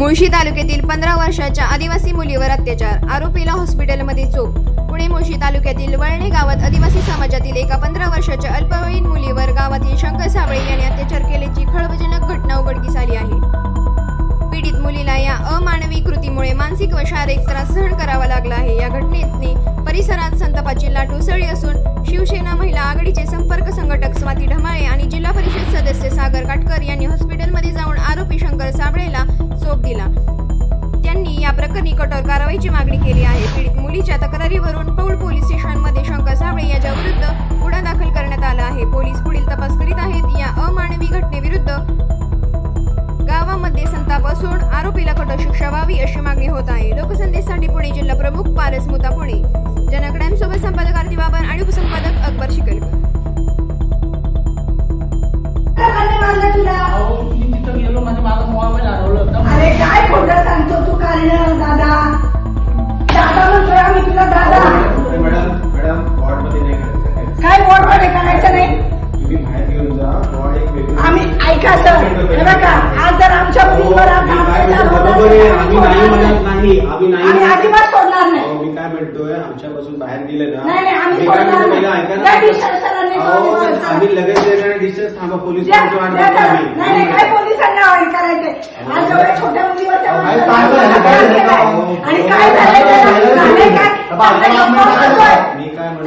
मुळशी तालुक्यातील पंधरा वर्षाच्या आदिवासी मुलीवर अत्याचार. आरोपीला हॉस्पिटलमध्ये चोप. पुणे मुळशी तालुक्यातील वळणे गावात आदिवासी समाजातील एका पंधरा वर्षाच्या अल्पवयीन मुलीवर गावातील शंकर साबळे यांनी अत्याचार केल्याची खळबजनक घटना उघडकीस आली आहे. पीडित मुलीला या अमानवी कृतीमुळे मानसिक व शारीरिक त्रास सहन करावा लागला आहे. या घटनेतने परिसरात संतापाची लाट उसळली असून शिवसेना महिला आघाडीचे संपर्क संघटक स्वाती ढमाळे आणि जिल्हा परिषद सदस्य सागर काटकर यांनी मुलीच्या तक्रारीवरून पौळ पोलीस स्टेशनमध्ये शंकर साबळे याच्या विरुद्ध गुन्हा दाखल करण्यात आला आहे. पोलीस पुढील तपास करीत आहेत. या अमानवी घटनेविरुद्ध गावामध्ये संताप असून आरोपीला कठोर शिक्षा व्हावी अशी मागणी होत आहे. लोकसंदेशसाठी पुणे जिल्हा प्रमुख पारस मुता पुणे. जनक सोबत संपादक आरती बाबन आणि उपसंपादक अकबर शिकलकर अरे काय खोटं सांगतो? आज जर आमच्या अहो, मुलीवर आम्ही नाही म्हणत नाही. आम्ही नाही आम्ही म्हणत. अजिबात सोडणार नाही. अहो, मी काय म्हणतोय? आमच्यापासून बाहेर गेले ना. आम्ही लगेच डिस्टन्स थांबा पोलीस पोलिसांना हे आज एवढ्या छोट्या मुलीवर आणि काय? झालं? मी काय म्हणतो?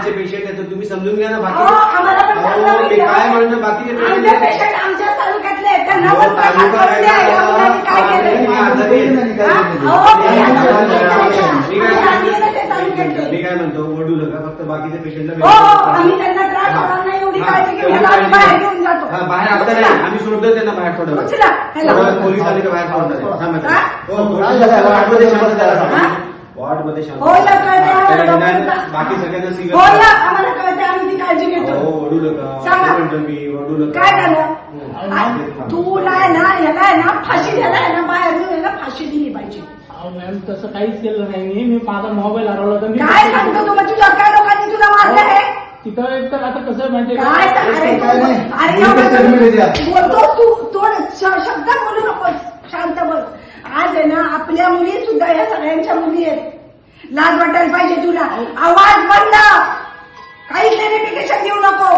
बाकीचे पेशंट येतात तुम्ही समजून घ्या ना बाकी आम्हाला पण अहो, मी. काय म्हणतो बाकीचे पेशंट आमचे पेशंट आमच्या तालुक्यातले आहेत. त्यांना अहो, पण तालुका प्रशासन आहे आहे. ना. आम्ही काय केलंय? मी आजारी आहे. हा? अहो, काय आहे. म्हणतो? मी काय आम्ही आधी म्हणतो? येते ते तालुक्यातले. मी काय म्हणतो ओढू नका फक्त बाकीचे पेशंटला हो, हो, आम्ही त्यांना त्रास होणार नाही एवढी काळजी आम्ही बाहेर घेऊन जातो. बाहेर आता. नाही आम्ही सोडतो त्यांना बाहेर. उचला. ह्याला. वेळ पोलीस आले का बाहेर. थांबा, हा? हा? वॉर्डमध्ये शांत हो, या निदान. बाकी सगळ्यांना सिगरेट हो या आम्हाला कळते आम्ही ती काळजी हो घेतो. ओढू नका सांगा. काय म्हणतो मी ओढू नका. काय झालं? हं. आ- आहे ना याला आहे ना फाशी द्यायला आहे ना बाहेर येऊन याला फाशी दिली पाहिजे. अहो, मॅम तसं काहीच केलं नाही. मी मी माझा मोबाईल हरवला तर मी काय सांगतो तू मग तुझ्या काय लोकांनी तुला मारलं आहे. तिथं एक तर आता कसं म्हणजे काय सांग- अरे तू-? बोलतो तू श- शब्दात बोलू नकोस शांत बस आज आहे ना आपल्या मुली सुद्धा या सगळ्यांच्या मुली आहेत. लाज वाटायला पाहिजे तुला. आवाज बंद. काही क्लॅरिफिकेशन देऊ नको.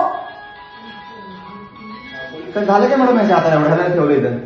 तर झालं काय मॅडम याच्या आता एवढ्या ठेवलं इथं.